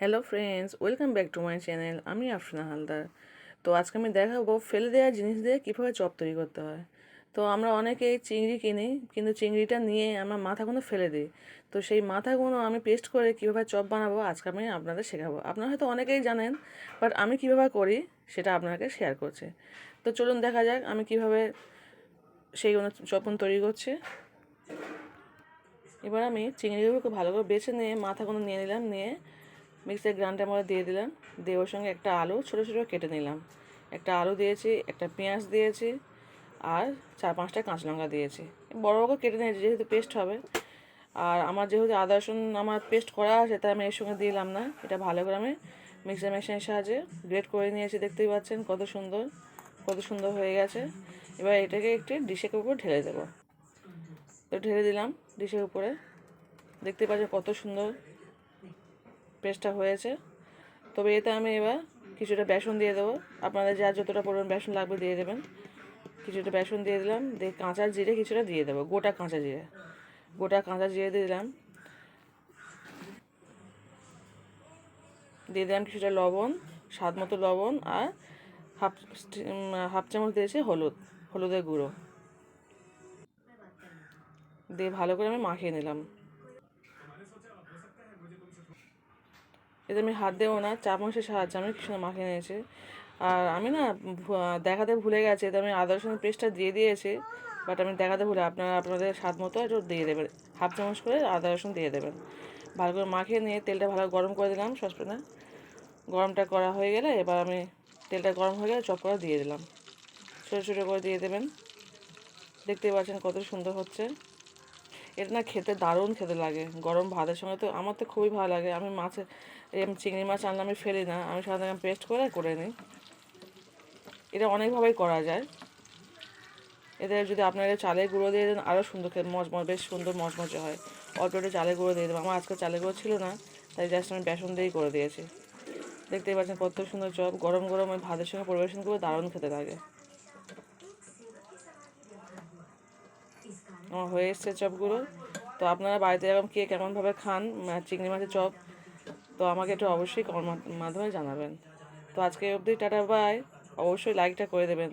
Hello friends, welcome back to my channel, আমি আফরিনা হালদার। তো আজকে আমি দেখাবো ফেলে দেওয়া জিনিস দিয়ে কীভাবে চপ তৈরি করতে হয়। তো আমরা অনেকেই চিংড়ি কিনি, কিন্তু চিংড়িটা নিয়ে আমরা মাথাগুলো ফেলে দিই। তো সেই মাথাগুলো আমি পেস্ট করে কীভাবে চপ বানাবো আজকে আমি আপনাদের শেখাবো। আপনারা হয়তো অনেকেই জানেন, বাট আমি কীভাবে করি সেটা আপনাকে শেয়ার করছি। তো চলুন দেখা যাক আমি কীভাবে সেইগুলো চপন তৈরি করছি। এবার আমি চিংড়িগুলোকে ভালো করে বেছে নিয়ে মাথাগুলো নিয়ে নিলাম, নিয়ে মিক্সার গ্রাইন্ডার মধ্যে দিয়ে দিলাম। দিয়ে ওর সঙ্গে একটা আলু ছোটো ছোটো কেটে নিলাম। একটা আলু দিয়েছি, একটা পেঁয়াজ দিয়েছি আর চার, পাঁচটা কাঁচা লঙ্কা দিয়েছি। বড় বড় কেটে নিয়েছি, যেহেতু পেস্ট হবে। আর আমার যেহেতু আদা, রসুন আমার পেস্ট করা আছে, তাই আমি এর সঙ্গে দিলাম না। এটা ভালো করে আমি মিক্সার মেশিনের সাহায্যে গ্রেট করে নিয়েছি, দেখতেই পাচ্ছেন কত সুন্দর কত সুন্দর হয়ে গেছে। এবার এটাকে একটি ডিশের উপর ঢেলে দেবো। তো ঢেলে দিলাম ডিশের উপরে। দেখতে পাচ্ছেন কত সুন্দর পেস্টটা হয়েছে। তবে এতে আমি এবার কিছুটা বেসন দিয়ে দেবো। আপনাদের যা যতটা পরিমাণ বেসন লাগবে দিয়ে দেবেন। কিছুটা বেসন দিয়ে দিলাম, দিয়ে কাঁচা জিরে কিছুটা দিয়ে দেবো, গোটা কাঁচা জিরে। গোটা কাঁচা জিরে দিয়ে দিলাম। দিয়ে দিলাম কিছুটা লবণ, স্বাদ মতো লবণ আর হাফ হাফ চামচ দিয়েছি হলুদ, হলুদের গুঁড়ো। দিয়ে ভালো করে আমি মাখিয়ে নিলাম। এতে আমি হাত দেবো না চামচের সাহায্যে, আমি কিছু মাখিয়ে নিয়েছি। আর আমি না দেখাতে ভুলে গেছি তো আমি আদা রসুন পেস্টটা দিয়ে দিয়েছি বাট আমি দেখাতে ভুলে, আপনারা, আপনাদের স্বাদ মতো একটু দিয়ে দেবেন। হাফ চামচ করে আদা রসুন দিয়ে দেবেন। ভালো করে মাখিয়ে নিয়ে তেলটা ভালো গরম করে দিলাম, সসপ্যানে। গরমটা করা হয়ে গেলে এবার আমি তেলটা গরম হয়ে গেলে চপ করে দিয়ে দিলাম। ছোটো ছোটো করে দিয়ে দেবেন। দেখতেই পাচ্ছেন কত সুন্দর হচ্ছে। এটা না খেতে দারুণ খেতে লাগে। গরম ভাতের সঙ্গে তো আমার তো খুবই ভালো লাগে। আমি মাছে, এই আমি চিংড়ি মাছ আনলে আমি ফেলি না। আমি সাধারণত পেস্ট করে করে নিই। এটা অনেকভাবেই করা যায়। এতে যদি আপনারা চালের গুঁড়ো দিয়ে দেন আরও সুন্দর খেতে মজমজ বেশ সুন্দর মজমজে হয়। অল্প একটু চালের গুঁড়ো দিয়ে দেবো আমার আজকে চালের গুঁড়ো ছিল না, তাই জাস্ট আমি বেসন দিয়েই করে দিয়েছি। দেখতেই পাচ্ছেন কত সুন্দর চপ। গরম গরম ওই ভাতের সঙ্গে পরিবেশন করে দারুণ খেতে লাগে। আমার হয়ে এসছে চপগুলো। তো আপনারা বাড়িতে এরকম কে কেমনভাবে খান চিংড়ি মাছের চপ, তো আমাকে একটু অবশ্যই কমেন্ট মাধ্যমে জানাবেন। তো আজকে অবধি টাটা বাই অবশ্যই লাইকটা করে দেবেন।